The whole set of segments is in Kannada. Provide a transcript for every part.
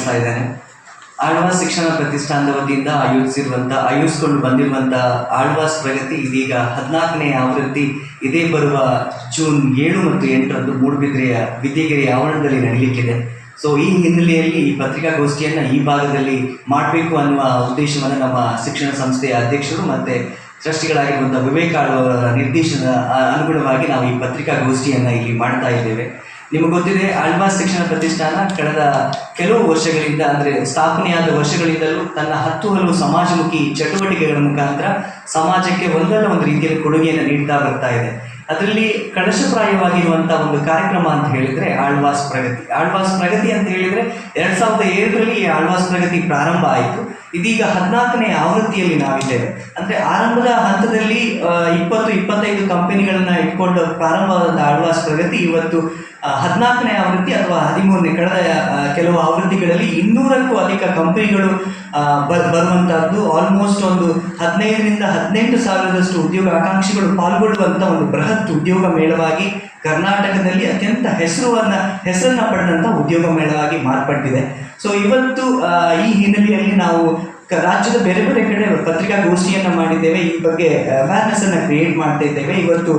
ಸ್ವಾಗತಿಸ್ತಾ ಇದ್ದೇನೆ. ಆಳ್ವಾಸ್ ಶಿಕ್ಷಣ ಪ್ರತಿಷ್ಠಾನದ ವತಿಯಿಂದ ಆಯೋಜಿಸಿರುವಂಥ ಆಯೋಜಿಸಿಕೊಂಡು ಬಂದಿರುವಂಥ ಆಳ್ವಾಸ್ ಪ್ರಗತಿ ಇದೀಗ ಹದಿನಾಲ್ಕನೇ ಆವೃತ್ತಿ. ಇದೇ ಬರುವ ಜೂನ್ ಏಳು ಮತ್ತು ಎಂಟರಂದು ಮೂಡುಬಿದ್ರೆಯ ವಿದ್ಯೆಗಿರಿ ಆವರಣದಲ್ಲಿ ನಡೆಯಲಿಕ್ಕಿದೆ ಸೊ ಈ ಹಿನ್ನೆಲೆಯಲ್ಲಿ ಈ ಪತ್ರಿಕಾಗೋಷ್ಠಿಯನ್ನು ಈ ಭಾಗದಲ್ಲಿ ಮಾಡಬೇಕು ಅನ್ನುವ ಉದ್ದೇಶವನ್ನು ನಮ್ಮ ಶಿಕ್ಷಣ ಸಂಸ್ಥೆಯ ಅಧ್ಯಕ್ಷರು ಮತ್ತು ಟ್ರಸ್ಟಿಗಳಾಗಿರುವಂಥ ವಿವೇಕ್ ನಿರ್ದೇಶನದ ನಿರ್ದೇಶನ ಅನುಗುಣವಾಗಿ ನಾವು ಈ ಪತ್ರಿಕಾಗೋಷ್ಠಿಯನ್ನು ಇಲ್ಲಿ ಮಾಡ್ತಾ ಇದ್ದೇವೆ. ನಿಮಗೆ ಗೊತ್ತಿದೆ ಆಳ್ವಾಸ್ ಶಿಕ್ಷಣ ಪ್ರತಿಷ್ಠಾನ ಕಳೆದ ಕೆಲವು ವರ್ಷಗಳಿಂದ, ಅಂದರೆ ಸ್ಥಾಪನೆಯಾದ ವರ್ಷಗಳಿಂದಲೂ ತನ್ನ ಹತ್ತು ಹಲವು ಸಮಾಜಮುಖಿ ಚಟುವಟಿಕೆಗಳ ಮುಖಾಂತರ ಸಮಾಜಕ್ಕೆ ಒಂದಲ್ಲ ಒಂದು ರೀತಿಯಲ್ಲಿ ಕೊಡುಗೆಯನ್ನು ನೀಡ್ತಾ ಬರ್ತಾ ಇದೆ. ಅದರಲ್ಲಿ ಕಳಶಪ್ರಾಯವಾಗಿರುವಂಥ ಒಂದು ಕಾರ್ಯಕ್ರಮ ಅಂತ ಹೇಳಿದ್ರೆ ಆಳ್ವಾಸ್ ಪ್ರಗತಿ. ಆಳ್ವಾಸ್ ಪ್ರಗತಿ ಅಂತ ಹೇಳಿದ್ರೆ ಎರಡ್ ಸಾವಿರದ ಏಳರಲ್ಲಿ ಈ ಆಳ್ವಾಸ್ ಪ್ರಗತಿ ಪ್ರಾರಂಭ ಆಯಿತು. ಇದೀಗ ಹದಿನಾಲ್ಕನೇ ಆವೃತ್ತಿಯಲ್ಲಿ ನಾವಿದ್ದೇವೆ. ಅಂದ್ರೆ ಆರಂಭದ ಹಂತದಲ್ಲಿ ಇಪ್ಪತ್ತು ಇಪ್ಪತ್ತೈದು ಕಂಪನಿಗಳನ್ನು ಇಟ್ಕೊಂಡು ಪ್ರಾರಂಭವಾದ ಆಳ್ವಾಸ್ ಪ್ರಗತಿ ಇವತ್ತು ಹದಿನಾಲ್ಕನೇ ಆವೃತ್ತಿ ಅಥವಾ ಹದಿಮೂರನೇ ಕಳೆದ ಕೆಲವು ಆವೃತ್ತಿಗಳಲ್ಲಿ ಇನ್ನೂರಕ್ಕೂ ಅಧಿಕ ಕಂಪನಿಗಳು ಬರುವಂತಹದ್ದು. ಆಲ್ಮೋಸ್ಟ್ ಒಂದು ಹದಿನೈದರಿಂದ ಹದಿನೆಂಟು ಸಾವಿರದಷ್ಟು ಉದ್ಯೋಗ ಆಕಾಂಕ್ಷಿಗಳು ಪಾಲ್ಗೊಳ್ಳುವಂಥ ಒಂದು ಬೃಹತ್ ಉದ್ಯೋಗ ಮೇಳವಾಗಿ ಕರ್ನಾಟಕದಲ್ಲಿ ಅತ್ಯಂತ ಹೆಸರುವನ್ನ, ಹೆಸರನ್ನ ಪಡೆದಂಥ ಉದ್ಯೋಗ ಮೇಳವಾಗಿ ಮಾರ್ಪಟ್ಟಿದೆ. ಸೊ ಇವತ್ತು ಈ ಹಿನ್ನೆಲೆಯಲ್ಲಿ ನಾವು ರಾಜ್ಯದ ಬೇರೆ ಬೇರೆ ಕಡೆ ಪತ್ರಿಕಾಗೋಷ್ಠಿಯನ್ನು ಮಾಡಿದ್ದೇವೆ. ಈ ಬಗ್ಗೆ ಅವೇರ್ನೆಸ್ ಅನ್ನು ಕ್ರಿಯೇಟ್ ಮಾಡ್ತಾ ಇದ್ದೇವೆ. ಇವತ್ತು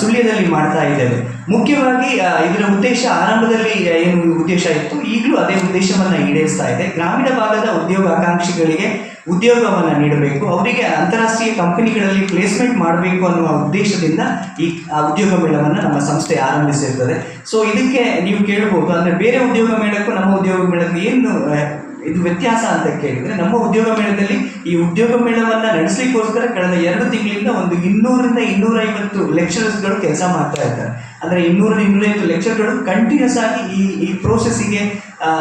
ಸುಳ್ಯದಲ್ಲಿ ಮಾಡ್ತಾ ಇದ್ದೇವೆ. ಮುಖ್ಯವಾಗಿ ಇದರ ಉದ್ದೇಶ ಆರಂಭದಲ್ಲಿ ಏನು ಉದ್ದೇಶ ಇತ್ತು, ಈಗಲೂ ಅದೇ ಉದ್ದೇಶವನ್ನು ಈಡೇರಿಸ್ತಾ ಇದೆ. ಗ್ರಾಮೀಣ ಭಾಗದ ಉದ್ಯೋಗ ಆಕಾಂಕ್ಷಿಗಳಿಗೆ ಉದ್ಯೋಗವನ್ನು ನೀಡಬೇಕು. ಅವರಿಗೆ ಅಂತಾರಾಷ್ಟ್ರೀಯ ಕಂಪನಿಗಳಲ್ಲಿ ಪ್ಲೇಸ್ಮೆಂಟ್ ಮಾಡಬೇಕು ಅನ್ನುವ ಉದ್ದೇಶದಿಂದ ಈ ಉದ್ಯೋಗ ಮೇಳವನ್ನು ನಮ್ಮ ಸಂಸ್ಥೆ ಆರಂಭಿಸಿರ್ತದೆ. ಸೊ ಇದಕ್ಕೆ ನೀವು ಕೇಳ್ಬೋದು, ಅಂದರೆ ಬೇರೆ ಉದ್ಯೋಗ ಮೇಳಕ್ಕೂ ನಮ್ಮ ಉದ್ಯೋಗ ಮೇಳಕ್ಕೂ ಏನು ಇದು ವ್ಯತ್ಯಾಸ ಅಂತ ಕೇಳಿದ್ರೆ ನಮ್ಮ ಉದ್ಯೋಗ ಮೇಳದಲ್ಲಿ ಈ ಉದ್ಯೋಗ ಮೇಳವನ್ನ ನಡೆಸಲಿಕ್ಕೋಸ್ಕರ ಕಳೆದ ಎರಡು ತಿಂಗಳಿಂದ ಒಂದು ಇನ್ನೂರರಿಂದ ಇನ್ನೂರೈವತ್ತು ಲೆಕ್ಚರರ್ಸ್ಗಳು ಕೆಲಸ ಮಾಡ್ತಾ ಇದ್ದಾರೆ. ಅಂದ್ರೆ ಇನ್ನೂರ ಇನ್ನೂರೈವತ್ತು ಲೆಕ್ಚರ್ಗಳು ಕಂಟಿನ್ಯೂಸ್ ಆಗಿ ಈ ಈ ಪ್ರೋಸೆಸ್ಸಿಗೆ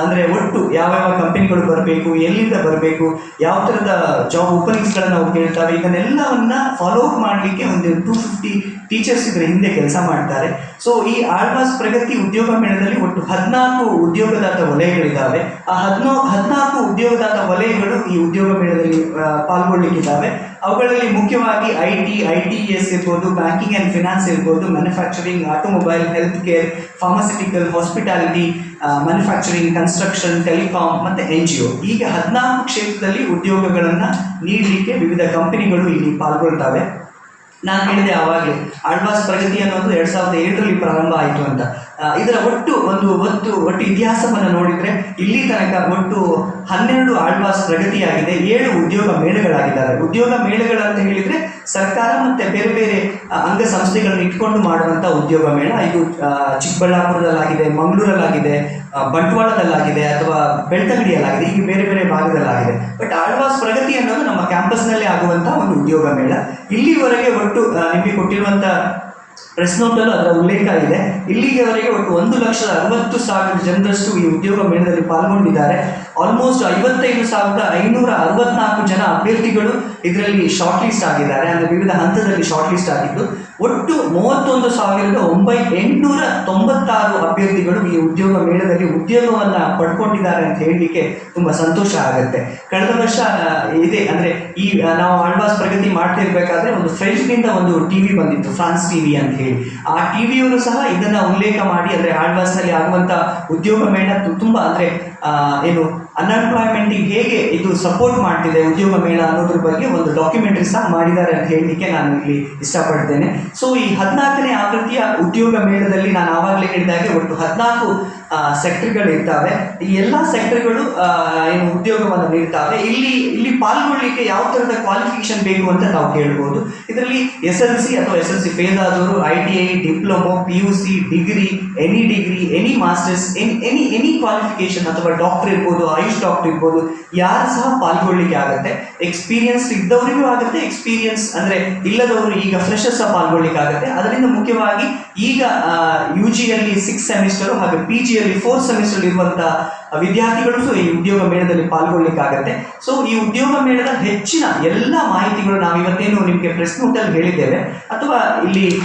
ಅಂದ್ರೆ ಒಟ್ಟು ಯಾವ ಯಾವ ಕಂಪನಿಗಳು ಬರಬೇಕು, ಎಲ್ಲಿಂದ ಬರಬೇಕು, ಯಾವ ಥರದ ಜಾಬ್ ಓಪನಿಂಗ್ಸ್ಗಳನ್ನು ಅವ್ರು ಕೇಳ್ತಾವೆ ಇದನ್ನೆಲ್ಲವನ್ನ ಫಾಲೋ ಅಪ್ ಮಾಡಲಿಕ್ಕೆ ಒಂದು ಟೂ ಫಿಫ್ಟಿ ಟೀಚರ್ಸ್ ಇದರ ಹಿಂದೆ ಕೆಲಸ ಮಾಡ್ತಾರೆ. ಸೊ ಈ ಆಳ್ವಾಸ್ ಪ್ರಗತಿ ಉದ್ಯೋಗ ಮೇಳದಲ್ಲಿ ಒಟ್ಟು ಹದಿನಾಲ್ಕು ಉದ್ಯೋಗದಾತ ವಲಯಗಳಿದ್ದಾವೆ. ಆ ಹದಿನಾಲ್ಕು ಹದಿನಾಲ್ಕು ಉದ್ಯೋಗದಾತ ವಲಯಗಳು ಈ ಉದ್ಯೋಗ ಮೇಳದಲ್ಲಿ ಪಾಲ್ಗೊಳ್ಳಿಕ್ಕಿದ್ದಾವೆ. ಅವುಗಳಲ್ಲಿ ಮುಖ್ಯವಾಗಿ I T I T S ಇರ್ಬೋದು ಬ್ಯಾಂಕಿಂಗ್ ಆ್ಯಂಡ್ ಫಿನಾನ್ಸ್ ಇರ್ಬೋದು manufacturing automobile health care pharmaceutical hospitality manufacturing construction telecom ಮತ್ತು ಎನ್ ಜಿ ಒ ಹೀಗೆ ಹದಿನಾಲ್ಕು ಕ್ಷೇತ್ರದಲ್ಲಿ ಉದ್ಯೋಗಗಳನ್ನು ನೀಡಲಿಕ್ಕೆ ವಿವಿಧ ಕಂಪನಿಗಳು ಇಲ್ಲಿ ಪಾಲ್ಗೊಳ್ತವೆ. ನಾನು ಹೇಳಿದೆ ಆವಾಗಲೇ ಆಳ್ವಾಸ್ ಪ್ರಗತಿ ಅನ್ನೋದು ಎರಡ್ ಸಾವಿರದ ಏಳರಲ್ಲಿ ಪ್ರಾರಂಭ ಆಯಿತು ಅಂತ. ಇದರ ಒಟ್ಟು ಒಂದು ಒತ್ತು ಒಟ್ಟು ಇತಿಹಾಸವನ್ನು ನೋಡಿದ್ರೆ ಇಲ್ಲಿ ತನಕ ಒಟ್ಟು ಹನ್ನೆರಡು ಆಳ್ವಾಸ್ ಪ್ರಗತಿಯಾಗಿದೆ, ಏಳು ಉದ್ಯೋಗ ಮೇಳಗಳಾಗಿದ್ದಾರೆ ಉದ್ಯೋಗ ಮೇಳಗಳು ಅಂತ ಹೇಳಿದ್ರೆ ಸರ್ಕಾರ ಮತ್ತೆ ಬೇರೆ ಬೇರೆ ಅಂಗ ಸಂಸ್ಥೆಗಳನ್ನ ಇಟ್ಕೊಂಡು ಮಾಡುವಂಥ ಉದ್ಯೋಗ ಮೇಳ. ಇದು ಚಿಕ್ಕಬಳ್ಳಾಪುರದಲ್ಲಾಗಿದೆ, ಮಂಗಳೂರಲ್ಲಾಗಿದೆ ಬಂಟ್ವಾಳದಲ್ಲಾಗಿದೆ ಅಥವಾ ಬೆಳ್ತಂಗಡಿಯಲ್ಲಾಗಿದೆ. ಹೀಗೆ ಬೇರೆ ಬೇರೆ ಭಾಗದಲ್ಲಾಗಿದೆ ಬಟ್ ಆಳ್ವಾಸ್ ಪ್ರಗತಿ ಅನ್ನೋದು ನಮ್ಮ ಕ್ಯಾಂಪಸ್ನಲ್ಲೇ ಆಗುವಂತಹ ಒಂದು ಉದ್ಯೋಗ ಮೇಳ. ಇಲ್ಲಿವರೆಗೆ ಒಟ್ಟು ನಿಮಗೆ ಕೊಟ್ಟಿರುವಂಥ ಪ್ರೆಸ್ ನೋಟಲ್ಲೂ ಅದರ ಉಲ್ಲೇಖ ಇದೆ. ಇಲ್ಲಿಗೆವರೆಗೆ ಒಟ್ಟು ಒಂದು ಲಕ್ಷದ ಅರವತ್ತು ಸಾವಿರ ಜನರಷ್ಟು ಈ ಉದ್ಯೋಗ ಮೇಳದಲ್ಲಿ ಪಾಲ್ಗೊಂಡಿದ್ದಾರೆ. ಆಲ್ಮೋಸ್ಟ್ ಐವತ್ತೈದು ಸಾವಿರದ ಐನೂರ ಅರವತ್ನಾಲ್ಕು ಜನ ಅಭ್ಯರ್ಥಿಗಳು ಇದರಲ್ಲಿ ಶಾರ್ಟ್ ಲಿಸ್ಟ್ ಆಗಿದ್ದಾರೆ. ಅಂದರೆ ವಿವಿಧ ಹಂತದಲ್ಲಿ ಶಾರ್ಟ್ ಲಿಸ್ಟ್ ಆಗಿದ್ದು, ಒಟ್ಟು ಮೂವತ್ತೊಂದು ಸಾವಿರದ ಒಂಬೈ ಎಂಟುನೂರ ತೊಂಬತ್ತಾರು ಅಭ್ಯರ್ಥಿಗಳು ಈ ಉದ್ಯೋಗ ಮೇಳದಲ್ಲಿ ಉದ್ಯೋಗವನ್ನು ಪಡ್ಕೊಂಡಿದ್ದಾರೆ ಅಂತ ಹೇಳಲಿಕ್ಕೆ ತುಂಬಾ ಸಂತೋಷ ಆಗುತ್ತೆ. ಕಳೆದ ವರ್ಷ ಇದೆ, ಅಂದ್ರೆ ಈ ನಾವು ಆಳ್ವಾಸ್ ಪ್ರಗತಿ ಮಾಡ್ತಿರ್ಬೇಕಾದ್ರೆ ಒಂದು ಫ್ರೆಂಚ್ನಿಂದ ಒಂದು ಟಿವಿ ಬಂದಿತ್ತು ಫ್ರಾನ್ಸ್ ಟಿವಿ ಅಂತ ಹೇಳಿ. ಆ ಟಿವಿಯವರು ಸಹ ಇದನ್ನ ಉಲ್ಲೇಖ ಮಾಡಿ ಅಂದ್ರೆ ಆಳ್ವಾಸ್ನಲ್ಲಿ ಆಗುವಂತ ಉದ್ಯೋಗ ಮೇಳ ತುಂಬಾ ಅಂದ್ರೆ ಏನು ಅನ್ಎಂಪ್ಲಾಯ್ಮೆಂಟಿಗೆ ಹೇಗೆ ಇದು ಸಪೋರ್ಟ್ ಮಾಡ್ತಿದೆ ಉದ್ಯೋಗ ಮೇಳ ಅನ್ನೋದ್ರ ಬಗ್ಗೆ ಒಂದು ಡಾಕ್ಯುಮೆಂಟ್ರಿ ಸಹ ಮಾಡಿದ್ದಾರೆ ಅಂತ ಹೇಳಲಿಕ್ಕೆ ನಾನು ಇಲ್ಲಿ ಇಷ್ಟಪಡ್ತೇನೆ. ಸೊ ಈ ಹದಿನಾಲ್ಕನೇ ಆವೃತ್ತಿಯ ಉದ್ಯೋಗ ಮೇಳದಲ್ಲಿ ನಾನು ಆವಾಗಲೇ ಹೇಳಿದಾಗೆ ಒಟ್ಟು ಹದಿನಾಲ್ಕು ಸೆಕ್ಟರ್ಗಳು ಇರ್ತವೆ. ಈ ಎಲ್ಲ ಸೆಕ್ಟರ್ಗಳು ಏನು ಉದ್ಯೋಗವನ್ನು ನೀಡ್ತವೆ. ಇಲ್ಲಿ ಇಲ್ಲಿ ಪಾಲ್ಗೊಳ್ಳಿಕ್ಕೆ ಯಾವ ಥರದ ಕ್ವಾಲಿಫಿಕೇಶನ್ ಬೇಕು ಅಂತ ನಾವು ಕೇಳ್ಬೋದು. ಇದರಲ್ಲಿ ಎಸ್ ಎಲ್ ಸಿ ಅಥವಾ ಎಸ್ ಎಲ್ ಸಿ ಫೇಲ್ ಆದವರು I T I diploma P U C degree any degree any masters any any any qualification ಅಥವಾ ಡಾಕ್ಟರ್ ಇರ್ಬೋದು, ಆಯುಷ್ ಡಾಕ್ಟರ್ ಇರ್ಬೋದು, ಯಾರು ಸಹ ಪಾಲ್ಗೊಳ್ಳಿಕ್ಕೆ ಆಗುತ್ತೆ. ಎಕ್ಸ್ಪೀರಿಯನ್ಸ್ ಇದ್ದವರಿಗೂ ಆಗುತ್ತೆ ಎಕ್ಸ್ಪೀರಿಯನ್ಸ್ ಅಂದ್ರೆ ಇಲ್ಲದವರು ಈಗ ಫ್ರೆಶರ್ ಸಹ ಪಾಲ್ಗೊಳ್ಳಿಕ್ಕೆ ಆಗುತ್ತೆ. ಅದರಿಂದ ಮುಖ್ಯವಾಗಿ ಈಗ ಯು ಜಿಯಲ್ಲಿ ಸಿಕ್ಸ್ ಸೆಮಿಸ್ಟರ್ ಹಾಗೆ ಪಿ ಜಿಯಲ್ಲಿ ಫೋರ್ತ್ ಸೆಮಿಸ್ಟರ್ ಇರುವಂತಹ ವಿದ್ಯಾರ್ಥಿಗಳು ಸಹ ಈ ಉದ್ಯೋಗ ಮೇಳದಲ್ಲಿ ಪಾಲ್ಗೊಳ್ಳಿಕ್ಕಾಗತ್ತೆ. ಸೊ ಈ ಉದ್ಯೋಗ ಮೇಳದ ಹೆಚ್ಚಿನ ಎಲ್ಲ ಮಾಹಿತಿಗಳು ನಾವು ಇವತ್ತೇನು ನಿಮಗೆ ಪ್ರೆಸ್ ನೋಟಲ್ಲಿ ಹೇಳಿದ್ದೇವೆ. ಅಥವಾ ಇಲ್ಲಿ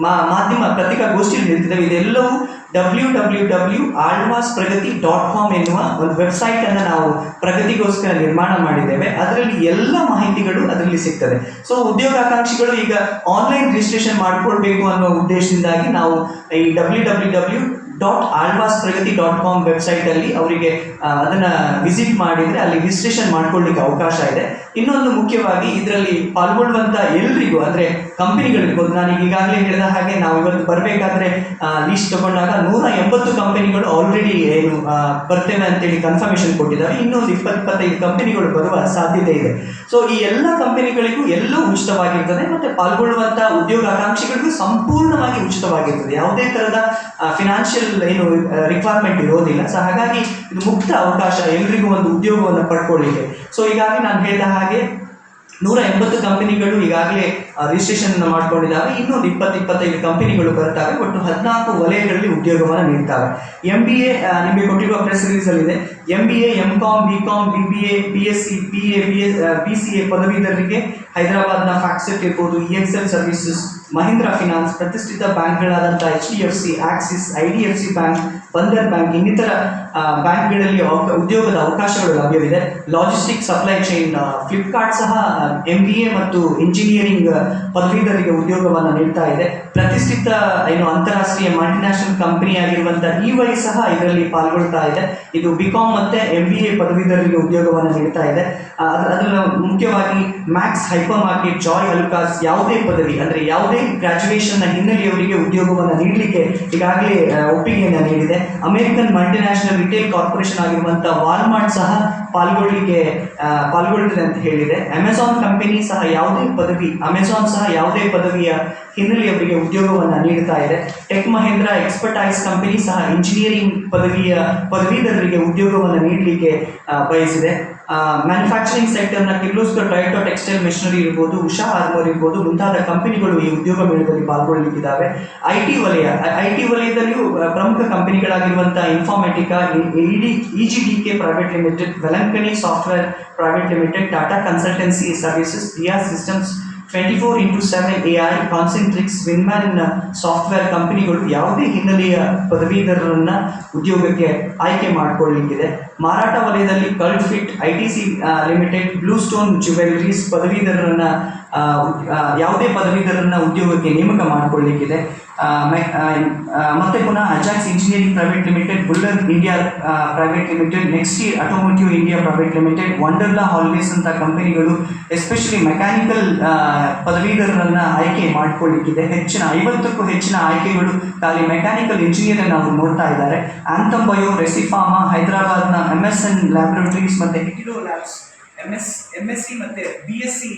ಮಾಧ್ಯಮ ಪತ್ರಿಕಾಗೋಷ್ಠಿಯಲ್ಲಿ ಹೇಳ್ತಿದ್ದೇವೆ. ಇದೆಲ್ಲವೂ W W W Alvas Pragati dot com ಎನ್ನುವ ಒಂದು ವೆಬ್ಸೈಟ್ ಅನ್ನು ನಾವು ಪ್ರಗತಿಗೋಸ್ಕರ ನಿರ್ಮಾಣ ಮಾಡಿದ್ದೇವೆ. ಅದರಲ್ಲಿ ಎಲ್ಲ ಮಾಹಿತಿಗಳು ಅದರಲ್ಲಿ ಸಿಗ್ತದೆ. ಸೊ ಉದ್ಯೋಗಾಕಾಂಕ್ಷಿಗಳು ಈಗ ಆನ್ಲೈನ್ ರಿಜಿಸ್ಟ್ರೇಷನ್ ಮಾಡ್ಕೊಳ್ಬೇಕು ಅನ್ನೋ ಉದ್ದೇಶದಿಂದಾಗಿ ನಾವು ಈ W W W dot Alvas Pragati dot com ವೆಬ್ಸೈಟಲ್ಲಿ ಅವರಿಗೆ ಅದನ್ನ ವಿಸಿಟ್ ಮಾಡಿದರೆ ಅಲ್ಲಿ ರಿಜಿಸ್ಟ್ರೇಷನ್ ಮಾಡ್ಕೊಳ್ಳಿಕ್ಕೆ ಅವಕಾಶ ಇದೆ. ಇನ್ನೊಂದು ಮುಖ್ಯವಾಗಿ ಇದರಲ್ಲಿ ಪಾಲ್ಗೊಳ್ಳುವಂತ ಎಲ್ರಿಗೂ, ಅಂದ್ರೆ ಕಂಪನಿಗಳಿರ್ಬೋದು. ನಾನು ಈಗಾಗಲೇ ಹೇಳಿದ ಹಾಗೆ ನಾವು ಇವತ್ತು ಬರಬೇಕಾದ್ರೆ ಲೀಸ್ಟ್ ತಗೊಂಡಾಗ ನೂರ ಎಂಬತ್ತು ಕಂಪನಿಗಳು ಆಲ್ರೆಡಿ ಏನು ಬರ್ತೇವೆ ಅಂತೇಳಿ ಕನ್ಫರ್ಮೇಷನ್ ಕೊಟ್ಟಿದ್ದಾರೆ. ಇನ್ನೊಂದು ಇಪ್ಪತ್ತು ಇಪ್ಪತ್ತೈದು ಕಂಪನಿಗಳು ಬರುವ ಸಾಧ್ಯತೆ ಇದೆ. ಸೊ ಈ ಎಲ್ಲ ಕಂಪನಿಗಳಿಗೂ ಎಲ್ಲೂ ಉಚಿತವಾಗಿರ್ತದೆ ಮತ್ತೆ ಪಾಲ್ಗೊಳ್ಳುವಂತ ಉದ್ಯೋಗಾಕಾಂಕ್ಷಿಗಳಿಗೂ ಸಂಪೂರ್ಣವಾಗಿ ಉಚಿತವಾಗಿರ್ತದೆ. ಯಾವುದೇ ತರಹದ ಫಿನಾನ್ಷಿಯಲ್ ಏನು ರಿಕ್ವೈರ್ಮೆಂಟ್ ಇರೋದಿಲ್ಲ. ಸೊ ಹಾಗಾಗಿ ಇದು ಮುಕ್ತ ಅವಕಾಶ ಎಲ್ರಿಗೂ ಒಂದು ಉದ್ಯೋಗವನ್ನು ಪಡ್ಕೊಳ್ಳಿಕ್ಕೆ. ಸೊ ಹೀಗಾಗಿ ನಾನು ಹೇಳಿದ ಹಾಗೆ ನೂರ ಎಂಬತ್ತು ಕಂಪನಿಗಳು ಈಗಾಗಲೇ ರಿಜಿಸ್ಟ್ರೇಷನ್ ಅನ್ನು ಮಾಡ್ಕೊಂಡಿದ್ದಾವೆ. ಇನ್ನೂ ಇಪ್ಪತ್ತು ಇಪ್ಪತ್ತೈದು ಕಂಪನಿಗಳು ಬರ್ತವೆ ಒಟ್ಟು ಹದಿನಾಲ್ಕು ವಲಯಗಳಲ್ಲಿ ಉದ್ಯೋಗವನ್ನು ನೀಡ್ತವೆ. ಎಂ ಬಿ ಎ ನಿಮಗೆ ಕೊಟ್ಟಿರುವ press ರಿಲೀಸಲ್ಲಿದೆ M B A M com B com B B A B S C P A B S B C A ಪದವೀಧರರಿಗೆ ಹೈದರಾಬಾದ್ನ ಫ್ಯಾಕ್ಸೆಟ್ ಇರ್ಬೋದು E X L services Mahindra finance ಪ್ರತಿಷ್ಠಿತ ಬ್ಯಾಂಕ್ಗಳಾದಂಥ H D F C Axis I D F C bank Bandhan bank ಇನ್ನಿತರ ಬ್ಯಾಂಕ್ಗಳಲ್ಲಿ ಉದ್ಯೋಗದ ಅವಕಾಶಗಳು ಲಭ್ಯವಿದೆ. ಲಾಜಿಸ್ಟಿಕ್ ಸಪ್ಲೈ ಚೈನ್ ಫ್ಲಿಪ್ಕಾರ್ಟ್ ಸಹ ಎಂ ಬಿ ಎ ಮತ್ತು ಇಂಜಿನಿಯರಿಂಗ್ ಪದವೀಧರಿಗೆ ಉದ್ಯೋಗವನ್ನು ನೀಡ್ತಾ ಇದೆ. ಪ್ರತಿಷ್ಠಿತ ಏನು ಅಂತಾರಾಷ್ಟ್ರೀಯ ಮಲ್ಟಿನ್ಯಾಷನಲ್ ಕಂಪನಿ ಆಗಿರುವಂತಹ ಇ ಸಹ ಇದರಲ್ಲಿ ಪಾಲ್ಗೊಳ್ತಾ ಇದೆ. ಇದು ಬಿ ಕಾಮ್ ಮತ್ತೆ ಎಂ ಬಿ ಎ ಪದವೀಧರಿಗೆ ಉದ್ಯೋಗವನ್ನು ನೀಡ್ತಾ ಇದೆ. ಅದರ ಮುಖ್ಯವಾಗಿ Max hyper market Joy Alukkas ಯಾವುದೇ ಪದವಿ, ಅಂದರೆ ಯಾವುದೇ ಗ್ರಾಜುಯೇಷನ್ನ ಹಿನ್ನೆಲೆಯವರಿಗೆ ಉದ್ಯೋಗವನ್ನು ನೀಡಲಿಕ್ಕೆ ಈಗಾಗಲೇ ಒಪ್ಪಿಗೆಯನ್ನು ನೀಡಿದೆ. ಅಮೆರಿಕನ್ ಮಲ್ಟಿನ್ಯಾಷನಲ್ ರಿಟೇಲ್ ಕಾರ್ಪೊರೇಷನ್ ಆಗಿರುವಂಥ ವಾಲ್ಮಾರ್ಟ್ ಸಹ ಪಾಲ್ಗೊಳ್ಳಿಕೆ ಪಾಲ್ಗೊಳ್ಳುತ್ತಿದೆ ಅಂತ ಹೇಳಿದೆ. ಅಮೆಝಾನ್ ಕಂಪನಿ ಸಹ ಯಾವುದೇ ಪದವಿ ಅಮೆಜಾನ್ ಸಹ ಯಾವುದೇ ಪದವಿಯ ಹಿನ್ನೆಲೆಯವರಿಗೆ ಉದ್ಯೋಗವನ್ನು ನೀಡ್ತಾ ಇದೆ. ಟೆಕ್ ಮಹೇಂದ್ರ ಎಕ್ಸ್ಪರ್ಟೈಸ್ ಕಂಪನಿ ಸಹ ಇಂಜಿನಿಯರಿಂಗ್ ಪದವಿಯ, ಪದವೀಧರರಿಗೆ ಉದ್ಯೋಗವನ್ನು ನೀಡಲಿಕ್ಕೆ ಬಯಸಿದೆ. ಮ್ಯಾನುಫ್ಯಾಕ್ಚರಿಂಗ್ ಸೆಕ್ಟರ್ನ ಕಿರ್ಲೋಸ್ಕರ್ ಟೊಯೋಟೋ ಟೆಕ್ಸ್ಟೈಲ್ ಮಿಷನರಿ ಇರ್ಬೋದು, ಉಷಾ ಆರ್ಮೋರ್ ಇರ್ಬೋದು, ಮುಂತಾದ ಕಂಪನಿಗಳು ಈ ಉದ್ಯೋಗ ಮೇಳದಲ್ಲಿ ಪಾಲ್ಗೊಳ್ಳಲಿಕ್ಕಿದ್ದಾವೆ. ಐ ಟಿ ವಲಯ ಐ ಟಿ ವಲಯದಲ್ಲಿಯೂ ಪ್ರಮುಖ ಕಂಪನಿಗಳಾಗಿರುವಂಥ Informatica ED E G D K private limited Velankani software private limited Tata consultancy services Riya systems twenty into seven A I Concentrix Winman software ಕಂಪನಿಗಳು ಯಾವುದೇ ಹಿನ್ನೆಲೆಯ ಪದವೀಧರರನ್ನ ಉದ್ಯೋಗಕ್ಕೆ ಆಯ್ಕೆ ಮಾಡಿಕೊಳ್ಳಲಿಕ್ಕಿದೆ ಮಾರಾಟ ವಲಯದಲ್ಲಿ Cult Fit I T C limited Blue Stone jewelleries ಪದವೀಧರರನ್ನ ಯಾವುದೇ ಪದವೀಧರರನ್ನ ಉದ್ಯೋಗಕ್ಕೆ ನೇಮಕ ಮಾಡಿಕೊಳ್ಳಲಿಕ್ಕಿದೆ ಮತ್ತೆ ಪುನಃ Ajax engineering private limited Buhler India private limited next year automotive India private limited Wonderla holidays ಅಂತ ಕಂಪನಿಗಳು ಎಸ್ಪೆಷಲಿ ಮೆಕ್ಯಾನಿಕಲ್ ಪದವೀಧರರನ್ನ ಆಯ್ಕೆ ಮಾಡಿಕೊಳ್ಳಿಕ್ಕಿದೆ ಹೆಚ್ಚಿನ, ಐವತ್ತಕ್ಕೂ ಹೆಚ್ಚಿನ ಆಯ್ಕೆಗಳು ಖಾಲಿ ಮೆಕ್ಯಾನಿಕಲ್ ಇಂಜಿನಿಯರ್ ಅವರು ನೋಡ್ತಾ ಇದ್ದಾರೆ. ಆಂಥಮ್ ಬಯೋ ರೆಸಿಫಾರ್ಮಾ ಹೈದರಾಬಾದ್ನ ಎಂ ಎಸ್ ಎನ್ ಲ್ಯಾಬೊರೇಟರೀಸ್ ಮತ್ತೆ Hetero labs M S M S C ಮತ್ತೆ ಬಿ ಎಸ್ ಸಿ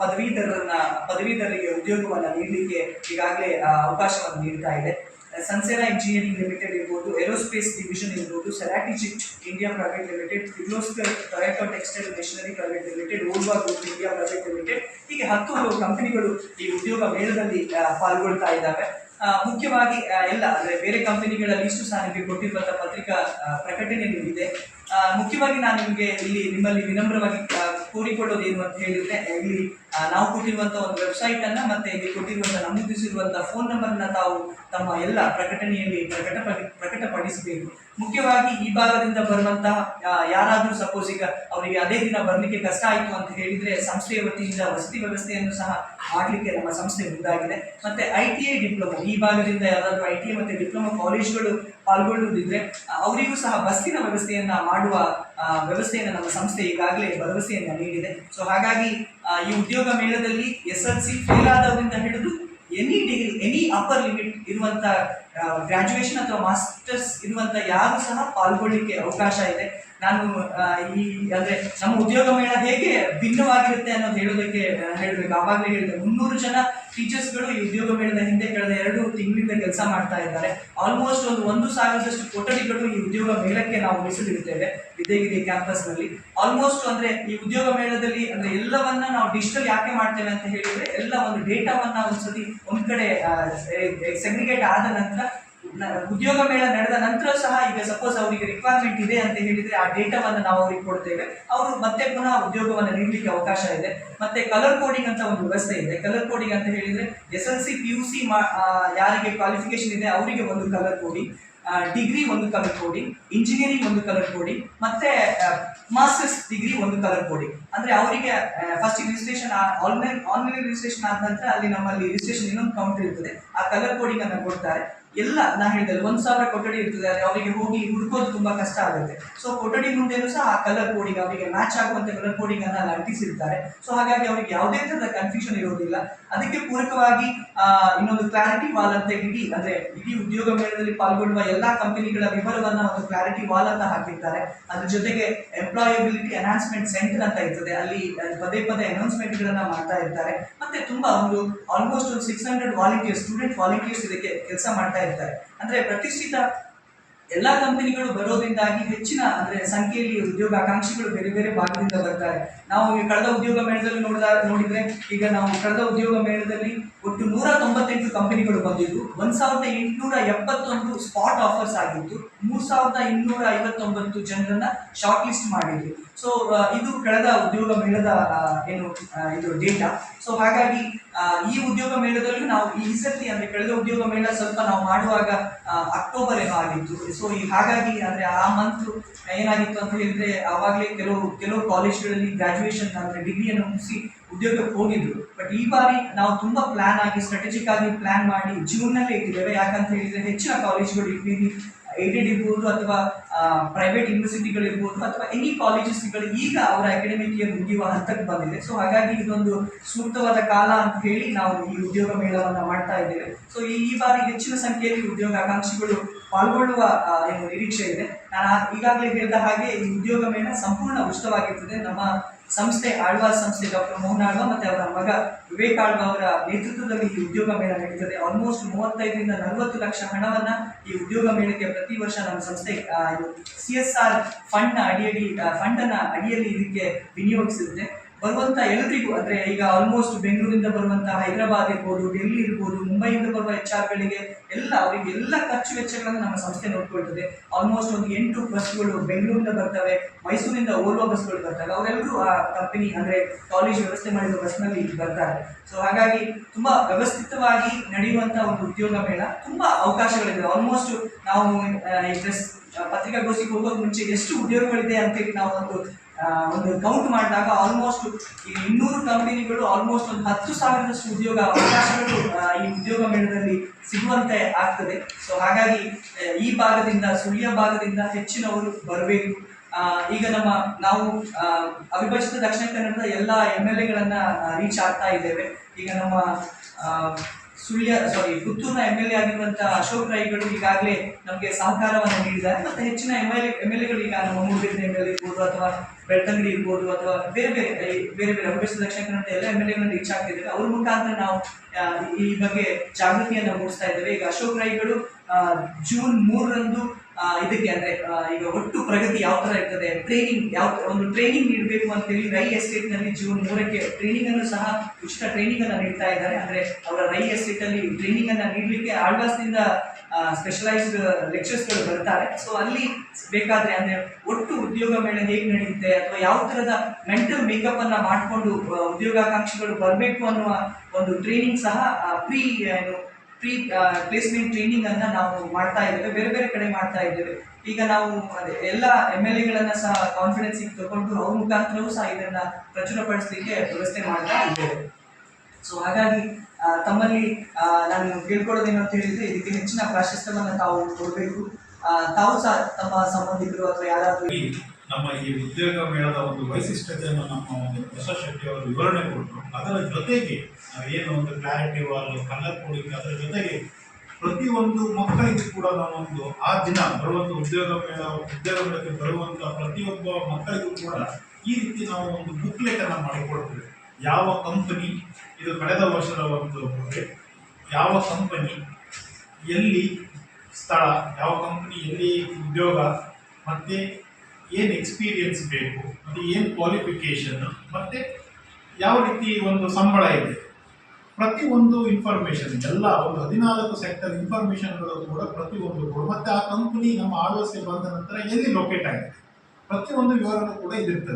ಪದವೀಧರರನ್ನ, ಪದವೀಧರರಿಗೆ ಉದ್ಯೋಗವನ್ನು ನೀಡಲಿಕ್ಕೆ ಈಗಾಗಲೇ ಅವಕಾಶವನ್ನು ನೀಡ್ತಾ ಇದೆ. ಸನ್ಸೇನಾ ಇಂಜಿನಿಯರಿಂಗ್ ಲಿಮಿಟೆಡ್ ಇರ್ಬೋದು ಏರೋಸ್ಪೇಸ್ ಡಿವಿಷನ್ ಇರ್ಬೋದು Ceratizit India private limited Kirloskar Toyota textile machinery private limited Volvo group India private limited ಹೀಗೆ ಹತ್ತು ಹಲವು ಕಂಪನಿಗಳು ಈ ಉದ್ಯೋಗ ಮೇಳದಲ್ಲಿ ಪಾಲ್ಗೊಳ್ತಾ ಇದ್ದಾವೆ. ಮುಖ್ಯವಾಗಿ ಎಲ್ಲ, ಅಂದ್ರೆ ಬೇರೆ ಕಂಪನಿಗಳ ಲಿಸ್ಟು ಸಹ ನಿಮಗೆ ಕೊಟ್ಟಿರುವಂತಹ ಪತ್ರಿಕಾ ಪ್ರಕಟಣೆ ನೀಡಿದೆ ಮುಖ್ಯವಾಗಿ ನಾನು ನಿಮಗೆ ಇಲ್ಲಿ ನಿಮ್ಮಲ್ಲಿ ವಿನಮ್ರವಾಗಿ ಆ, ಏನು ಅಂತ ಹೇಳಿದ್ರೆ ಇಲ್ಲಿ ನಾವು ಕೊಟ್ಟಿರುವಂತಹ ಒಂದು ವೆಬ್ಸೈಟ್ ಅನ್ನ ಮತ್ತೆ ಇಲ್ಲಿ ಕೊಟ್ಟಿರುವಂತಹ ನಮೂದಿಸಿರುವಂತಹ ಫೋನ್ ನಂಬರ್ನ ತಾವು ತಮ್ಮ ಎಲ್ಲ ಪ್ರಕಟಣೆಯಲ್ಲಿ ಪ್ರಕಟ ಪ್ರಕಟಪಡಿಸಬೇಕು. ಮುಖ್ಯವಾಗಿ ಈ ಭಾಗದಿಂದ ಬರುವಂತಹ ಯಾರಾದರೂ ಸಪೋಸ್ ಈಗ ಅವರಿಗೆ ಅದೇ ದಿನ ಬರಲಿಕ್ಕೆ ಕಷ್ಟ ಆಯಿತು ಅಂತ ಹೇಳಿದ್ರೆ ಸಂಸ್ಥೆಯ ವತಿಯಿಂದ ವಸತಿ ವ್ಯವಸ್ಥೆಯನ್ನು ಸಹ ಮಾಡಲಿಕ್ಕೆ ನಮ್ಮ ಸಂಸ್ಥೆ ಮುಂದಾಗಿದೆ. ಮತ್ತೆ ಐ ಟಿ ಐ ಡಿಪ್ಲೊಮಾ ಈ ಭಾಗದಿಂದ ಯಾರಾದರೂ ಐ ಟಿ ಐ ಮತ್ತೆ ಡಿಪ್ಲೊಮಾ ಕಾಲೇಜ್ಗಳು ಪಾಲ್ಗೊಳ್ಳುವುದಿದ್ರೆ ಅವರಿಗೂ ಸಹ ಬಸ್ಸಿನ ವ್ಯವಸ್ಥೆಯನ್ನ ಮಾಡುವ ವ್ಯವಸ್ಥೆಯನ್ನು ನಮ್ಮ ಸಂಸ್ಥೆ ಈಗಾಗಲೇ ಭರವಸೆಯನ್ನು ನೀಡಿದೆ. ಸೊ ಹಾಗಾಗಿ ಈ ಉದ್ಯೋಗ ಮೇಳದಲ್ಲಿ ಎಸ್ ಎಲ್ ಸಿ ಫೇಲ್ ಆದವರಿಂದ ಹಿಡಿದು any degree any upper limit ಇರುವಂತಹ ಗ್ರಾಜುಯೇಷನ್ ಅಥವಾ ಮಾಸ್ಟರ್ಸ್ ಇರುವಂತ ಯಾರು ಸಹ ಪಾಲ್ಗೊಳ್ಳಿಕ್ಕೆ ಅವಕಾಶ ಇದೆ. ನಾನು ಈ, ಅಂದ್ರೆ ನಮ್ಮ ಉದ್ಯೋಗ ಮೇಳ ಹೇಗೆ ಭಿನ್ನವಾಗಿರುತ್ತೆ ಅನ್ನೋದು ಹೇಳೋದಕ್ಕೆ ಹೇಳಬೇಕು. ಆವಾಗಲೇ ಹೇಳಿದೆ ಮುನ್ನೂರು ಜನ ಟೀಚರ್ಸ್ಗಳು ಈ ಉದ್ಯೋಗ ಮೇಳದ ಹಿಂದೆ ಕಳೆದ ಎರಡು ತಿಂಗಳಿಂದ ಕೆಲಸ ಮಾಡ್ತಾ ಇದ್ದಾರೆ. ಆಲ್ಮೋಸ್ಟ್ ಒಂದು ಒಂದು ಸಾವಿರದಷ್ಟು ಕೊಠಡಿಗಳು ಈ ಉದ್ಯೋಗ ಮೇಳಕ್ಕೆ ನಾವು ಮೀಸಲಿಡುತ್ತೇವೆ ವಿದ್ಯಾಗಿರಿ ಕ್ಯಾಂಪಸ್ನಲ್ಲಿ. ಆಲ್ಮೋಸ್ಟ್ ಅಂದ್ರೆ ಈ ಉದ್ಯೋಗ ಮೇಳದಲ್ಲಿ ಅಂದ್ರೆ ಎಲ್ಲವನ್ನ ನಾವು ಡಿಜಿಟಲ್ ಯಾಕೆ ಮಾಡ್ತೇವೆ ಅಂತ ಹೇಳಿದ್ರೆ, ಎಲ್ಲ ಒಂದು ಡೇಟಾವನ್ನ ಒಂದ್ಸತಿ ಒಂದ್ ಕಡೆ ಸೆಗ್ರಿಗೇಟ್ ಆದ ನಂತರ ಉದ್ಯೋಗ ಮೇಳ ನಡೆದ ನಂತರ ಸಹ ಈಗ ಸಪೋಸ್ ಅವರಿಗೆ ರಿಕ್ವೈರ್ಮೆಂಟ್ ಇದೆ ಅಂತ ಹೇಳಿದ್ರೆ ಆ ಡೇಟಾವನ್ನು ನಾವು ಅವರಿಗೆ ಕೊಡ್ತೇವೆ. ಅವರು ಮತ್ತೆ ಪುನಃ ಉದ್ಯೋಗವನ್ನು ನೀಡಲಿಕ್ಕೆ ಅವಕಾಶ ಇದೆ. ಮತ್ತೆ ಕಲರ್ ಕೋಡಿಂಗ್ ಅಂತ ಒಂದು ವ್ಯವಸ್ಥೆ ಇದೆ. ಕಲರ್ ಕೋಡಿಂಗ್ ಅಂತ ಹೇಳಿದ್ರೆ S L C, P U C ಯಾರಿಗೆ ಕ್ವಾಲಿಫಿಕೇಶನ್ ಇದೆ ಅವರಿಗೆ ಒಂದು ಕಲರ್ ಕೋಡಿಂಗ್ ಡಿಗ್ರಿ ಒಂದು ಕಲರ್ ಕೋಡಿಂಗ್ ಇಂಜಿನಿಯರಿಂಗ್ ಒಂದು ಕಲರ್ ಕೋಡಿಂಗ್ ಮತ್ತೆ ಮಾಸ್ಟರ್ಸ್ ಡಿಗ್ರಿ ಒಂದು ಕಲರ್ ಕೋಡಿಂಗ್ ಅಂದ್ರೆ ಅವರಿಗೆ first registration online online registration ಆದ ನಂತರ ಅಲ್ಲಿ ನಮ್ಮಲ್ಲಿ ರಿಜಿಸ್ಟ್ರೇಷನ್ ಇನ್ನೊಂದು ಕೌಂಟರ್ ಇರ್ತದೆ. ಆ ಕಲರ್ ಕೋಡಿಂಗ್ ಅನ್ನು ಕೊಡ್ತಾರೆ. ಎಲ್ಲ ನಾ ಹೇಳಿದಲ್ಲ ಒಂದು ಸಾವಿರ ಕೊಠಡಿ ಇರ್ತದೆ ಅವರಿಗೆ ಹೋಗಿ ಹುಡುಕೋದು ತುಂಬಾ ಕಷ್ಟ ಆಗುತ್ತೆ. ಸೊ ಕೊಠಡಿ ಮುಂದೆನೂ ಸಹ ಆ ಕಲರ್ ಕೋಡಿಂಗ್ ಅವರಿಗೆ ಮ್ಯಾಚ್ ಆಗುವಂತ ಕಲರ್ ಕೋಡಿಂಗ್ ಅನ್ನ ಅಲ್ಲಿ ಅಂಟಿಸಿರ್ತಾರೆ ಸೊ ಹಾಗಾಗಿ ಅವರಿಗೆ ಯಾವುದೇ ತರದ ಕನ್ಫ್ಯೂಷನ್ ಇರೋದಿಲ್ಲ. ಅದಕ್ಕೆ ಪೂರಕವಾಗಿ ಇನ್ನೊಂದು ಕ್ಲಾರಿಟಿ ವಾಲ್ ಅಂತ ಇಡೀ, ಅಂದ್ರೆ ಇಡೀ ಉದ್ಯೋಗ ಮೇಳದಲ್ಲಿ ಪಾಲ್ಗೊಳ್ಳುವ ಎಲ್ಲಾ ಕಂಪನಿಗಳ ವಿವರವನ್ನ ಒಂದು ಕ್ಲಾರಿಟಿ ವಾಲ್ ಅಂತ ಹಾಕಿರ್ತಾರೆ. ಅದ್ರ ಜೊತೆಗೆ ಎಂಪ್ಲಾಯಬಿಲಿಟಿ ಅನೌನ್ಸ್ಮೆಂಟ್ ಸೆಂಟರ್ ಅಂತ ಇರ್ತದೆ. ಅಲ್ಲಿ ಪದೇ ಪದೇ ಅನೌನ್ಸ್ಮೆಂಟ್ ಗಳನ್ನ ಮಾಡ್ತಾ ಇರ್ತಾರೆ. ಮತ್ತೆ ತುಂಬಾ ಒಂದು ಆಲ್ಮೋಸ್ಟ್ ಒಂದು six hundred volunteers student volunteers ಇದಕ್ಕೆ ಕೆಲಸ ಮಾಡ್ತಾ ಇರ್ತಾರೆ ಅಂದ್ರೆ ಪ್ರತಿಷ್ಠಿತ ಎಲ್ಲಾ ಕಂಪನಿಗಳು ಬರೋದ್ರಿಂದಾಗಿ ಹೆಚ್ಚಿನ, ಅಂದ್ರೆ ಸಂಖ್ಯೆಯಲ್ಲಿ ಉದ್ಯೋಗಾಕಾಂಕ್ಷಿಗಳು ಬೇರೆ ಬೇರೆ ಭಾಗದಿಂದ ಬರ್ತಾರೆ. ನಾವು ಕಳೆದ ಉದ್ಯೋಗ ಮೇಳದಲ್ಲಿ ನೋಡಿದ, ನೋಡಿದ್ರೆ ಈಗ ನಾವು ಕಳೆದ ಉದ್ಯೋಗ ಮೇಳದಲ್ಲಿ ಒಟ್ಟು ನೂರ ತೊಂಬತ್ತೆಂಟು ಕಂಪನಿಗಳು ಬಂದಿದ್ದು ಒಂದ್ ಸಾವಿರದ ಎಂಟುನೂರ ಎಪ್ಪತ್ತೊಂದು ಸ್ಪಾಟ್ ಆಫರ್ಸ್ ಆಗಿತ್ತು. ಮೂರು ಸಾವಿರದ ಇನ್ನೂರ ಐವತ್ತೊಂಬತ್ತು ಜನರನ್ನ ಶಾರ್ಟ್ ಲಿಸ್ಟ್ ಮಾಡಿದ್ರು ಸೊ ಇದು ಕಳೆದ ಉದ್ಯೋಗ ಮೇಳದ ಏನು ಇದು ಡೇಟಾ ಸೊ ಹಾಗಾಗಿ ಈ ಉದ್ಯೋಗ ಮೇಳದಲ್ಲಿ ನಾವು ಈ ಸರ್ತಿ ಅಂದ್ರೆ ಕಳೆದ ಉದ್ಯೋಗ ಮೇಳ ಸ್ವಲ್ಪ ನಾವು ಮಾಡುವಾಗ ಅಕ್ಟೋಬರ್ ಏನೋ ಆಗಿತ್ತು. ಸೊ ಹಾಗಾಗಿ ಅಂದ್ರೆ ಆ ಮಂತ್ ಏನಾಗಿತ್ತು ಅಂತ ಹೇಳಿದ್ರೆ, ಆವಾಗಲೇ ಕೆಲವು ಕೆಲವು ಕಾಲೇಜ್ಗಳಲ್ಲಿ ಗ್ರಾಜುಯೇಷನ್ ಅಂದ್ರೆ ಡಿಗ್ರಿಯನ್ನು ಮುಗಿಸಿ ಉದ್ಯೋಗಕ್ಕೆ ಹೋಗಿದ್ರು. ಬಟ್ ಈ ಬಾರಿ ನಾವು ತುಂಬಾ ಪ್ಲಾನ್ ಆಗಿ ಸ್ಟ್ರಾಟಜಿಕ್ ಆಗಿ ಪ್ಲಾನ್ ಮಾಡಿ ಜೂನ್ನಲ್ಲಿ ಇಟ್ಟಿದ್ದೇವೆ. ಯಾಕಂತ ಹೇಳಿದ್ರೆ ಹೆಚ್ಚಿನ ಕಾಲೇಜ್ಗಳು ಇಟ್ಟಿದ್ದೀವಿ ಏಡೆಡ್ ಇರ್ಬೋದು ಅಥವಾ ಪ್ರೈವೇಟ್ ಯೂನಿವರ್ಸಿಟಿಗಳು ಇರ್ಬೋದು ಅಥವಾ ಎನಿ ಕಾಲೇಜಸ್ಗಳು ಈಗ ಅವರ ಅಕಾಡೆಮಿಕ್ ಇಯರ್ ಮುಗಿಯುವ ಹಂತಕ್ಕೆ ಬಂದಿದೆ. ಸೊ ಹಾಗಾಗಿ ಇದೊಂದು ಸೂಕ್ತವಾದ ಕಾಲ ಅಂತ ಹೇಳಿ ನಾವು ಈ ಉದ್ಯೋಗ ಮೇಳವನ್ನು ಮಾಡ್ತಾ ಇದ್ದೇವೆ. ಸೊ ಈ ಬಾರಿ ಹೆಚ್ಚಿನ ಸಂಖ್ಯೆಯಲ್ಲಿ ಉದ್ಯೋಗ ಆಕಾಂಕ್ಷಿಗಳು ಪಾಲ್ಗೊಳ್ಳುವ ನಿರೀಕ್ಷೆ ಇದೆ. ನಾನು ಈಗಾಗಲೇ ಹೇಳಿದ ಹಾಗೆ ಈ ಉದ್ಯೋಗ ಮೇಳ ಸಂಪೂರ್ಣ ಉಚಿತವಾಗಿರ್ತದೆ. ನಮ್ಮ ಸಂಸ್ಥೆ ಆಳ್ವಾ ಸಂಸ್ಥೆ ಡಾಕ್ಟರ್ ಮೋಹನ್ ಆಳ್ವಾ ಮತ್ತೆ ಅವರ ಮಗ ವಿವೇಕ್ ಆಳ್ವಾ ಅವರ ನೇತೃತ್ವದಲ್ಲಿ ಈ ಉದ್ಯೋಗ ಮೇಳ ನಡೀತದೆ. ಆಲ್ಮೋಸ್ಟ್ ಮೂವತ್ತೈದರಿಂದ ನಲವತ್ತು ಲಕ್ಷ ಹಣವನ್ನ ಈ ಉದ್ಯೋಗ ಮೇಳಕ್ಕೆ ಪ್ರತಿ ವರ್ಷ ನಮ್ಮ ಸಂಸ್ಥೆ ಸಿ ಎಸ್ ಆರ್ ಫಂಡ್ನ ಅಡಿಯಲ್ಲಿ ಫಂಡ್ ಅನ್ನ ಅಡಿಯಲ್ಲಿ ಇದಕ್ಕೆ ವಿನಿಯೋಗಿಸಿರುತ್ತೆ ಬರುವಂತ ಎಲ್ಲರಿಗೂ, ಅಂದ್ರೆ ಈಗ ಆಲ್ಮೋಸ್ಟ್ ಬೆಂಗಳೂರಿಂದ ಬರುವಂತ ಹೈದರಾಬಾದ್ ಇರ್ಬೋದು, ಡೆಲ್ಲಿ ಇರ್ಬೋದು, ಮುಂಬೈಯಿಂದ ಬರುವ ಎಚ್ ಗಳಿಗೆ ಎಲ್ಲ ಅವರಿಗೆ ಎಲ್ಲ ಖರ್ಚು ವೆಚ್ಚಗಳನ್ನು ನಮ್ಮ ಸಂಸ್ಥೆ ನೋಡ್ಕೊಳ್ತದೆ. ಆಲ್ಮೋಸ್ಟ್ ಒಂದು ಎಂಟು ಬಸ್ಗಳು ಬೆಂಗಳೂರಿಂದ ಬರ್ತವೆ, ಮೈಸೂರಿಂದ ಓಲ್ವಾ ಬಸ್ಗಳು ಬರ್ತವೆ. ಅವರೆಲ್ಲರೂ ಆ ಕಂಪನಿ ಅಂದ್ರೆ ಕಾಲೇಜ್ ವ್ಯವಸ್ಥೆ ಮಾಡಿದ ಬಸ್ನಲ್ಲಿ ಬರ್ತಾರೆ. ಸೊ ಹಾಗಾಗಿ ತುಂಬಾ ವ್ಯವಸ್ಥಿತವಾಗಿ ನಡೆಯುವಂತ ಒಂದು ಉದ್ಯೋಗ ಮೇಳ, ತುಂಬಾ ಅವಕಾಶಗಳಿದೆ. ಆಲ್ಮೋಸ್ಟ್ ನಾವು ಪ್ರೆಸ್ ಪತ್ರಿಕಾಗೋಷ್ಠಿಗೆ ಹೋಗೋದು ಮುಂಚೆ ಎಷ್ಟು ಉದ್ಯೋಗಗಳಿದೆ ಅಂತೇಳಿ ನಾವು ಒಂದು ಒಂದು ಕೌಂಟ್ ಮಾಡಿದಾಗ ಆಲ್ಮೋಸ್ಟ್ ಈ ಇನ್ನೂರು ಕಂಪನಿಗಳು ಆಲ್ಮೋಸ್ಟ್ ಒಂದು ಹತ್ತು ಸಾವಿರದಷ್ಟು ಉದ್ಯೋಗ ಅವಕಾಶಗಳು ಈ ಉದ್ಯೋಗ ಮೇಳದಲ್ಲಿ ಸಿಗುವಂತೆ ಆಗ್ತದೆ. ಸೊ ಹಾಗಾಗಿ ಈ ಭಾಗದಿಂದ, ಸುಳ್ಯ ಭಾಗದಿಂದ ಹೆಚ್ಚಿನವರು ಬರಬೇಕು. ಈಗ ನಮ್ಮ, ನಾವು ಅವಿಭಜಿತ ದಕ್ಷಿಣ ಕನ್ನಡದ ಎಲ್ಲ ಎಂ ಎಲ್ ಎಗಳನ್ನ ರೀಚ್ ಆಗ್ತಾ ಇದ್ದೇವೆ. ಈಗ ನಮ್ಮ ಸುಳ್ಯ ಸಾರಿ ಪುತ್ತೂರಿನ ಎಂ ಎಲ್ ಎ ಆಗಿರುವಂತಹ ಅಶೋಕ್ ರೈಗಳು ಈಗಾಗಲೇ ನಮಗೆ ಸಹಕಾರವನ್ನು ನೀಡಿದ್ದಾರೆ. ಮತ್ತೆ ಹೆಚ್ಚಿನ ಎಂ ಎಲ್ ಎಂ ಎಲ್ ಎಗಳು ಈಗ ನಮ್ಮ ಎಂ ಎಲ್ ಇರ್ಬೋದು ಅಥವಾ ಬೆಳ್ತಂಗಡಿ ಇರ್ಬೋದು ಅಥವಾ ಬೇರೆ ಬೇರೆ ಬೇರೆ ಬೇರೆ ಅವಿಭಜಿತ ದಕ್ಷಿಣ ಕನ್ನಡ ಎಲ್ಲ ಎಂ ಎಲ್ ಎಗಳನ್ನು ರೀಚ್ ಆಗ್ತಿದ್ದೇವೆ ಅವ್ರ ಮುಖಾಂತರ ನಾವು ಈ ಬಗ್ಗೆ ಜಾಗೃತಿಯನ್ನು ಮೂಡಿಸ್ತಾ ಇದ್ದೇವೆ. ಈಗ ಅಶೋಕ್ ರೈಗಳು ಜೂನ್ ಮೂರರಂದು ಇದಕ್ಕೆ ಅಂದ್ರೆ ಈಗ ಒಟ್ಟು ಪ್ರಗತಿ ಯಾವ ತರ ಇರ್ತದೆ? ಟ್ರೈನಿಂಗ್ ಯಾವ ಒಂದು ಟ್ರೈನಿಂಗ್ ನೀಡಬೇಕು ಅಂತ ಹೇಳಿ ರೈ ಎಸ್ಟೇಟ್ನಲ್ಲಿ ಜೂನ್ ಮೂರಕ್ಕೆ ಟ್ರೈನಿಂಗ್ ಅನ್ನು ಸಹ ಉಚಿತ ಟ್ರೈನಿಂಗ್ ಅನ್ನ ನೀಡ್ತಾ ಇದ್ದಾರೆ. ಅಂದ್ರೆ ಅವರ ರೈ ಎಸ್ಟೇಟ್ ಅಲ್ಲಿ ಟ್ರೈನಿಂಗ್ ಅನ್ನ ನೀಡಲಿಕ್ಕೆ ಆಳ್ವಾಸ್ನಿಂದ ಸ್ಪೆಷಲೈಸ್ಡ್ ಲೆಕ್ಚರ್ಸ್ಗಳು ಬರ್ತಾರೆ. ಸೊ ಅಲ್ಲಿ ಬೇಕಾದ್ರೆ ಅಂದ್ರೆ ಒಟ್ಟು ಉದ್ಯೋಗ ಮೇಳ ಹೇಗೆ ನಡೆಯುತ್ತೆ? ಅಥವಾ ಯಾವ ತರದ ಮೆಂಟಲ್ ಮೇಕಪ್ ಅನ್ನ ಮಾಡಿಕೊಂಡು ಉದ್ಯೋಗಾಕಾಂಕ್ಷಿಗಳು ಬರಬೇಕು ಅನ್ನುವ ಒಂದು ಟ್ರೈನಿಂಗ್ ಸಹ ಏನು ಪ್ರೀ ಪ್ಲೇಸ್ಮೆಂಟ್ ಟ್ರೈನಿಂಗ್ ಅನ್ನ ನಾವು ಮಾಡ್ತಾ ಇದ್ದೇವೆ, ಬೇರೆ ಬೇರೆ ಕಡೆ ಮಾಡ್ತಾ ಇದ್ದೇವೆ. ಈಗ ನಾವು ಎಲ್ಲ ಎಂ ಎಲ್ ಎಗಳನ್ನ ಸಹ ಕಾನ್ಫಿಡೆನ್ಸ್ ತಗೊಂಡು ಅವ್ರ ಮುಖಾಂತರವೂ ಸಹ ಇದನ್ನ ಪ್ರಚುರಪಡಿಸಲಿಕ್ಕೆ ವ್ಯವಸ್ಥೆ ಮಾಡ್ತಾ ಇದ್ದೇವೆ. ಸೊ ಹಾಗಾಗಿ ತಮ್ಮಲ್ಲಿ ನಾನು ಕೇಳ್ಕೊಳ್ಳೋದೇನು ಅಂತ ಹೇಳಿದ್ರೆ, ಇದಕ್ಕೆ ಹೆಚ್ಚಿನ ಪ್ರಾಶಸ್ತ್ಯವನ್ನು ತಾವು ಕೊಡಬೇಕು. ತಾವು ಸಹ ತಮ್ಮ ಸಂಬಂಧಿಕರು ಅಥವಾ ಯಾರಾದರೂ ನಮ್ಮ ಈ ಉದ್ಯೋಗ ಮೇಳದ ಒಂದು ವೈಶಿಷ್ಟ್ಯತೆಯನ್ನು ನಮ್ಮ ಒಂದು ಹೊಸ ಶೆಟ್ಟಿ ವಿವರಣೆ ಕೊಟ್ಟರು. ಅದರ ಜೊತೆಗೆ ಏನು ಒಂದು ಕ್ಲಾರಿಟಿ ವಾಲ್ ಕಲರ್ ಕೋಡಿಂಗ್ ಅದರ ಜೊತೆಗೆ ಪ್ರತಿಯೊಂದು ಮಕ್ಕಳಿಗೂ ಕೂಡ ನಾವೊಂದು ಆ ದಿನ ಬರುವಂಥ ಉದ್ಯೋಗ ಮೇಳ, ಉದ್ಯೋಗ ಮೇಳಕ್ಕೆ ಬರುವಂಥ ಪ್ರತಿಯೊಬ್ಬ ಮಕ್ಕಳಿಗೂ ಕೂಡ ಈ ರೀತಿ ನಾವು ಒಂದು ಬುಕ್ಲೆಟ್ ಅನ್ನು ಮಾಡಿಕೊಡ್ತೇವೆ. ಯಾವ ಕಂಪನಿ ಇದು ಕಳೆದ ವರ್ಷದ ಒಂದು ಯಾವ ಕಂಪನಿ ಎಲ್ಲಿ ಸ್ಥಳ, ಯಾವ ಕಂಪನಿ ಎಲ್ಲಿ ಉದ್ಯೋಗ, ಮತ್ತೆ ಏನು ಎಕ್ಸ್ಪೀರಿಯನ್ಸ್ ಬೇಕು ಮತ್ತು ಏನು ಕ್ವಾಲಿಫಿಕೇಷನ್ ಮತ್ತು ಯಾವ ರೀತಿ ಒಂದು ಸಂಬಳ ಇದೆ? ಪ್ರತಿಯೊಂದು ಇನ್ಫಾರ್ಮೇಷನ್ ಎಲ್ಲ ಒಂದು ಹದಿನಾಲ್ಕು ಸೆಕ್ಟರ್ ಇನ್ಫಾರ್ಮೇಷನ್ಗಳು ಕೂಡ ಪ್ರತಿಯೊಂದು ಕೂಡ ಮತ್ತೆ ಆ ಕಂಪನಿ ನಮ್ಮ ಆಳ್ವಸ್ಗೆ ಬಂದ ನಂತರ ಎಲ್ಲಿ ಲೊಕೇಟ್ ಆಗಿದೆ? ಪ್ರತಿಯೊಂದು ವಿವರನೂ ಕೂಡ ಇದಿರ್ತದೆ.